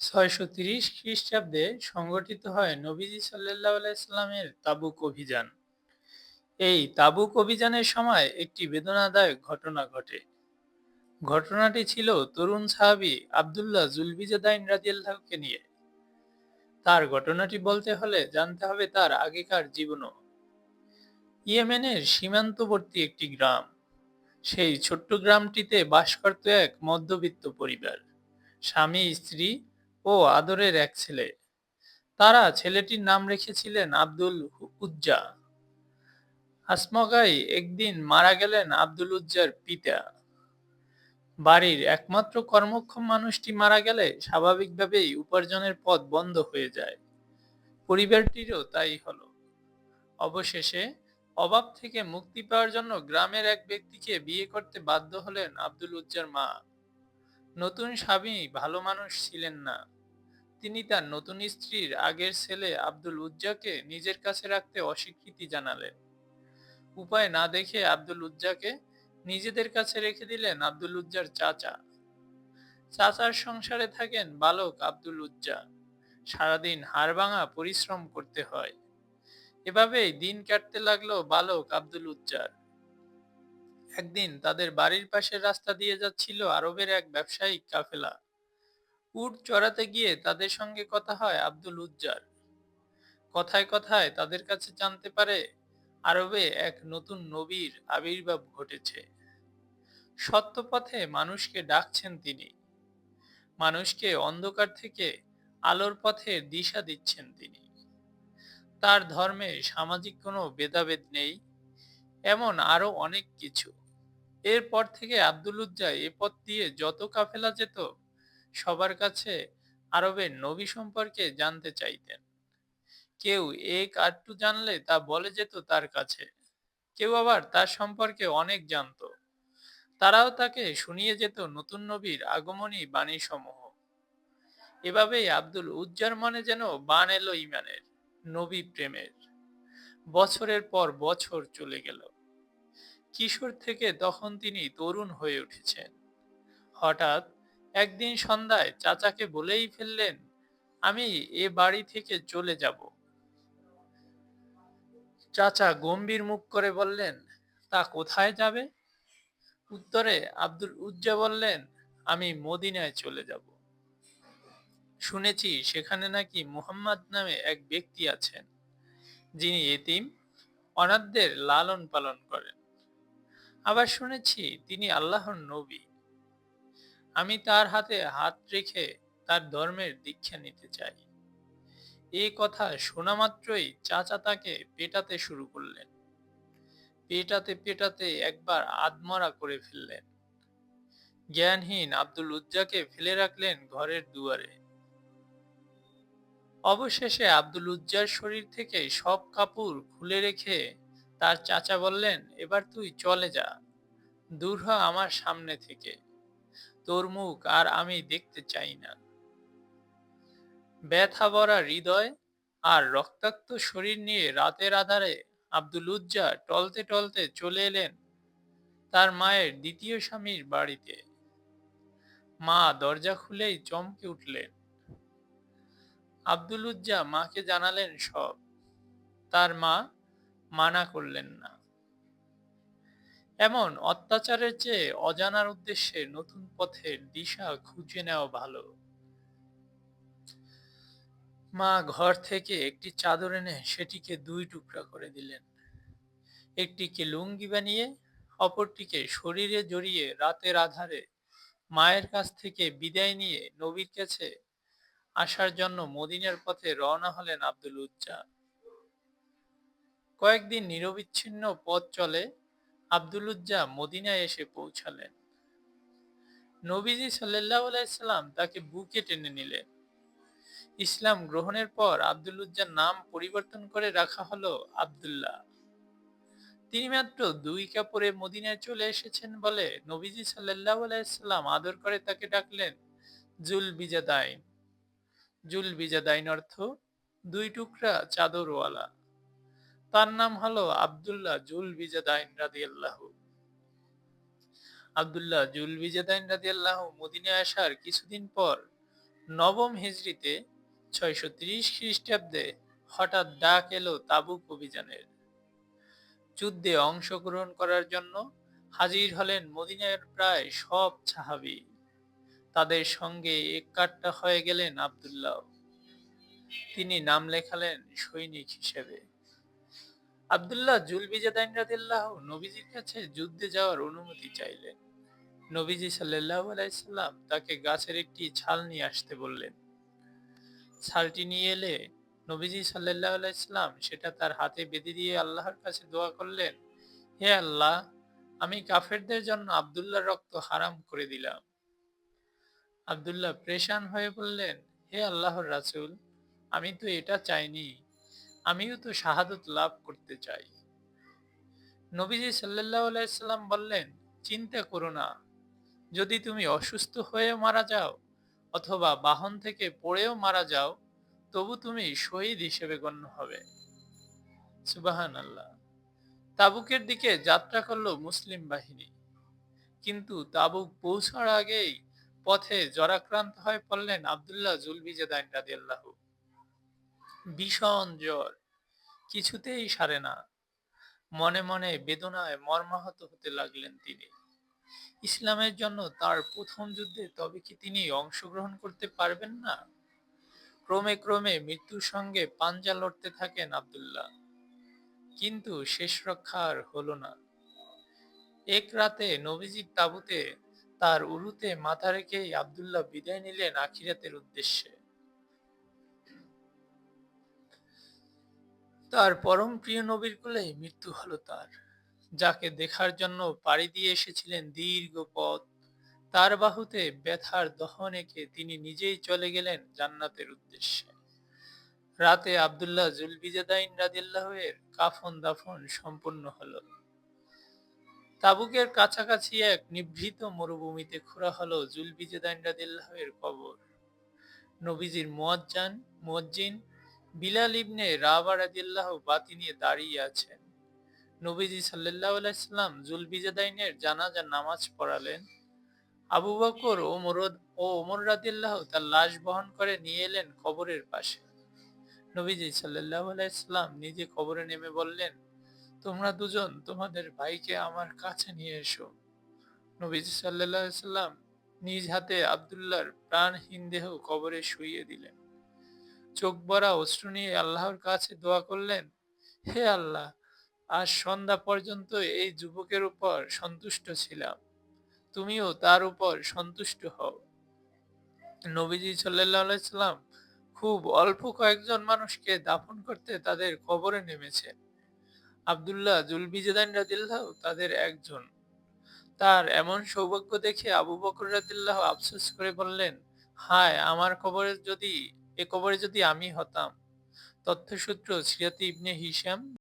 ছয়শো তিরিশ খ্রিস্টাব্দে সংগঠিত হয় নবীজি সাল্লাহ আলাইস্লামের তাবুক অভিযান। এই তাবুক অভিযানের সময় একটি বেদনাদায়ক ঘটনা ঘটে। ঘটনাটি ছিল তরুণ সাহাবি আবদুল্লাহ জুলবিজাদাইন রাজিয়াল্লাহকে নিয়ে। তার ঘটনাটি বলতে হলে জানতে হবে তার আগেকার জীবনও। ইয়েমেনের সীমান্তবর্তী একটি গ্রাম। সেই ছোট্ট গ্রামটিতে বাস করত এক মধ্যবিত্ত পরিবার। স্বামী, স্ত্রী ও আদরের এক ছেলে। তারা ছেলেটির নাম রেখেছিলেন আব্দুল উজ্জা। আসমগাই একদিন মারা গেলেন আব্দুল উজ্জার পিতা। বাড়ির একমাত্র কর্মক্ষম মানুষটি মারা গেলে স্বাভাবিকভাবেই উপার্জনের পথ বন্ধ হয়ে যায়। পরিবারটিরও তাই হলো। অবশেষে অভাব থেকে মুক্তি পাওয়ার জন্য গ্রামের এক ব্যক্তিকে বিয়ে করতে বাধ্য হলেন আব্দুল উজ্জার মা। নতুন স্বামী ভালো মানুষ ছিলেন না। তিনি তার নতুন স্ত্রীর আগের ছেলে আব্দুল উজ্জাকে নিজের কাছে রাখতে অস্বীকৃতি জানালেন। উপায় না দেখে আব্দুল উজ্জাকে নিজেদের কাছে রেখে দিলেন আব্দুল উজ্জার চাচা। চাচার সংসারে থাকেন বালক আব্দুল উজ্জা। সারাদিন হাড়ভাঙা পরিশ্রম করতে হয়। এভাবেই দিন কাটতে লাগল বালক আব্দুল উজ্জার। একদিন তাদের বাড়ির পাশের রাস্তা দিয়ে যাচ্ছিল আরবের এক ব্যবসায়িক কাফেলা। উট চড়াতে গিয়ে তাদের সঙ্গে কথা হয় আব্দুল উজ্জার। কথায় কথায় তাদের কাছে জানতে পারে, আরবে এক নতুন নবীর আবির্ভাব ঘটেছে। সত্য পথে মানুষকে ডাকছেন তিনি। মানুষকে অন্ধকার থেকে আলোর পথে দিশা দিচ্ছেন তিনি। তার ধর্মে সামাজিক কোনো ভেদাভেদ নেই, এমন আরও অনেক কিছু। এরপর থেকে আব্দুল উজ্জা এ পথ দিয়ে যত কাফেলা যেত সবার কাছে আরবের নবী সম্পর্কে জানতে চাইতেন। কেউ এক আটটু জানলে তা বলে যেত তার কাছে। কেউ আবার তার সম্পর্কে অনেক জানত। তারাও তাকে শুনিয়ে যেত নতুন নবীর আগমনী বাণী সমূহ এভাবেই আব্দুল উজ্জার মনে যেন বান এলো ইমানের নবী প্রেমের। বছরের পর বছর চলে গেল। কিশোর থেকে তখন তিনি তরুণ হয়ে উঠেছেন। হঠাৎ একদিন সন্ধ্যায় চাচাকে বলেই ফেললেন, আমি এ বাড়ি থেকে চলে যাব। চাচা গম্ভীর মুখ করে বললেন, তা কোথায় যাবে? উত্তরে আব্দুল উজ্জা বললেন, আমি মদিনায় চলে যাব। শুনেছি সেখানে নাকি মুহাম্মদ নামে এক ব্যক্তি আছেন, যিনি এতিম, অনাথদের লালন পালন করেন। আবার শুনেছি তিনি আল্লাহর নবী। আমি তার হাতে হাত রেখে তার ধর্মের দীক্ষা নিতে চাই। এই কথা শোনা মাত্রই চাচা তাকে পেটাতে শুরু করলেন। পেটাতে পেটাতে একবার আদমরা করে ফেললেন। জ্ঞানহীন আব্দুল উজ্জাকে ফেলে রাখলেন ঘরের দুয়ারে। অবশেষে আব্দুল উজ্জার শরীর থেকে সব কাপড় খুলে রেখে তার চাচা বললেন, এবার তুই চলে যা। দূর হ আমার সামনে থেকে। তোর মুখ আর আমি দেখতে চাই না। ব্যথা ভরা হৃদয় আর রক্তাক্ত শরীর নিয়ে রাতের আধারে আব্দুল উজ্জা টলতে টলতে চলে এলেন তার মায়ের দ্বিতীয় স্বামীর বাড়িতে। মা দরজা খুলেই চমকে উঠলেন। আব্দুল উজ্জা মাকে জানালেন সব। তার মা মানা করলেন না। এমন অত্যাচারের চেয়ে অজানার উদ্দেশ্যে নতুন পথের দিশা খুঁজে নেওয়া ভালো। মা ঘর থেকে একটি চাদর এনে সেটিকে দুই টুকরা করে দিলেন। একটিকে লুঙ্গি বানিয়ে, অপরটিকে শরীরে জড়িয়ে রাতের আধারে মায়ের কাছ থেকে বিদায় নিয়ে নবীর কাছে আসার জন্য মদিনার পথে রওনা হলেন আব্দুল উজ্জা। কয়েকদিন নিরবিচ্ছিন্ন পথ চলে আব্দুল উজ্জা মদিনায় এসে পৌঁছালেন। নবীজি সাল্লাহ আলাইসাল্লাম তাকে বুকে টেনে নিলেন। ইসলাম গ্রহণের পর আব্দুল উজ্জার নাম পরিবর্তন করে রাখা হলো আবদুল্লাহ। তিনি মাত্র দুই কাপড়ে মদিনায় চলে এসেছেন বলে নবীজি সাল্লাহ আলাইসাল্লাম আদর করে তাকে ডাকলেন জুল বিজাদাইন জুল বিজাদাইন অর্থ দুই টুকরা চাদরওয়ালা। তার নাম হলো আবদুল্লাহ জুল বিজাদাইন রাদি আল্লাহ আবদুল্লাহ জুল বিজাদাইন রাদি আল্লাহ মদিনায় আসার কিছুদিন পর নবম হিজরিতে ছয়শো তিরিশ খ্রিস্টাব্দে হঠাৎ ডাক এলো তাবুক অভিযানের। যুদ্ধে অংশগ্রহণ করার জন্য হাজির হলেন মদিনার প্রায় সব সাহাবি। তাদের সঙ্গে এককাট্টা হয়ে গেলেন আব্দুল্লাহ। তিনি নাম লেখালেন সৈনিক হিসেবে। আব্দুল্লাহ জুলবিজাদাইন রাদিল্লাহ নবীজির কাছে যুদ্ধে যাওয়ার অনুমতি চাইলেন। নবীজি সাল্লাহ আলাইসাল্লাম তাকে গাছের একটি ছাল নিয়ে আসতে বললেন। ছালটি নিয়ে এলে নবীজি সাল্লাহ আলাইসাল্লাম সেটা তার হাতে বেঁধে দিয়ে আল্লাহর কাছে দোয়া করলেন, হে আল্লাহ, আমি কাফেরদের জন্য আব্দুল্লাহর রক্ত হারাম করে দিলাম। আব্দুল্লাহ প্রেশান হয়ে বললেন, হে আল্লাহর রাসূল, আমি তো এটা চাইনি। আমিও তো শাহাদত লাভ করতে চাই। নবীজি সাল্লাহ আলাইসাল্লাম বললেন, চিন্তা করো না। যদি তুমি অসুস্থ হয়ে মারা যাও অথবা বাহন থেকে পড়েও মারা যাও, তবু তুমি শহীদ হিসেবে গণ্য হবে। সুবাহান আল্লাহ তাবুকের দিকে যাত্রা করল মুসলিম বাহিনী। কিন্তু তাবুক পৌঁছার আগেই পথে জরাক্রান্ত হয়ে পড়লেন আবদুল্লাহ জুলবিজেদাইন রাদিয়াল্লাহ ভীষণ জ্বর কিছুতেই সারে না। মনে মনে বেদনায় মর্মাহত হতে লাগলেন তিনি। ইসলামের জন্য তার প্রথম যুদ্ধে তবে কি তিনি অংশগ্রহণ করতে পারবেন না? ক্রমে ক্রমে মৃত্যুর সঙ্গে পাঞ্জা লড়তে থাকেন আবদুল্লাহ। কিন্তু শেষ রক্ষা আর হলো না। এক রাতে নবীজির তাবুতে তার উরুতে মাথা রেখেই আবদুল্লাহ বিদায় নিলেন আখিরাতের উদ্দেশ্যে। তার পরম প্রিয় নবীর কোলে মৃত্যু হলো তার। যাকে দেখার জন্য পাড়ি দিয়ে এসেছিলেন দীর্ঘ পথ। তার বাহুতে ব্যথার দহন এঁকে তিনি নিজেই চলে গেলেন জান্নাতের উদ্দেশ্যে। রাতে আবদুল্লাহ জুলবিজাদাইন রাদিল্লাহের কাফন দাফন সম্পূর্ণ হলো। তাবুকের কাছাকাছি এক নিভৃত মরুভূমিতে খোঁড়া হলো জুলবিজাদাইন রাদিল্লাহের কবর। নবীজির মুয়াজ্জান, মুয়াজ্জিন বিলাল ইবনে রাবা রাদিল্লাহ বাতি নিয়ে দাঁড়িয়ে আছেন। নবীজি সাল্লাহ আলাইসাল্লাম জুলবিজাদাইনের জানাজা নামাজ পড়ালেন। আবু বকর ও মরদ ও ওমর রাদিল্লাহ তার লাশ বহন করে নিয়ে এলেন কবরের পাশে। নবীজি সাল্লাহ আলাইসাল্লাম নিজে কবরে নেমে বললেন, তোমরা দুজন তোমাদের ভাইকে আমার কাছে নিয়ে এসো। নবীজি সাল্লাহ সাল্লাম নিজ হাতে আবদুল্লাহর প্রাণহীন দেহ কবরে শুইয়ে দিলেন। চোখ ভরা অশ্রু নিয়ে আল্লাহর কাছে দোয়া করলেন, হে আল্লাহ, আজ সন্ধ্যা পর্যন্ত এই যুবকের উপর সন্তুষ্ট ছিলাম। তুমিও তার উপর সন্তুষ্ট হও। নবীজি সাল্লাম খুব অল্প কয়েকজন মানুষকে দাফন করতে তাদের কবরে নেমেছেন। আবদুল্লাহ জুলবিজেদান রাদিল্লাহ তাদের একজন। তার এমন সৌভাগ্য দেখে আবু বকর রাদিল্লাহ আফসোস করে বললেন, হায়, আমার কবরে যদি এ যদি আমি হতাম তথ্যসূত্র সিরাতি ইবনে হিসাম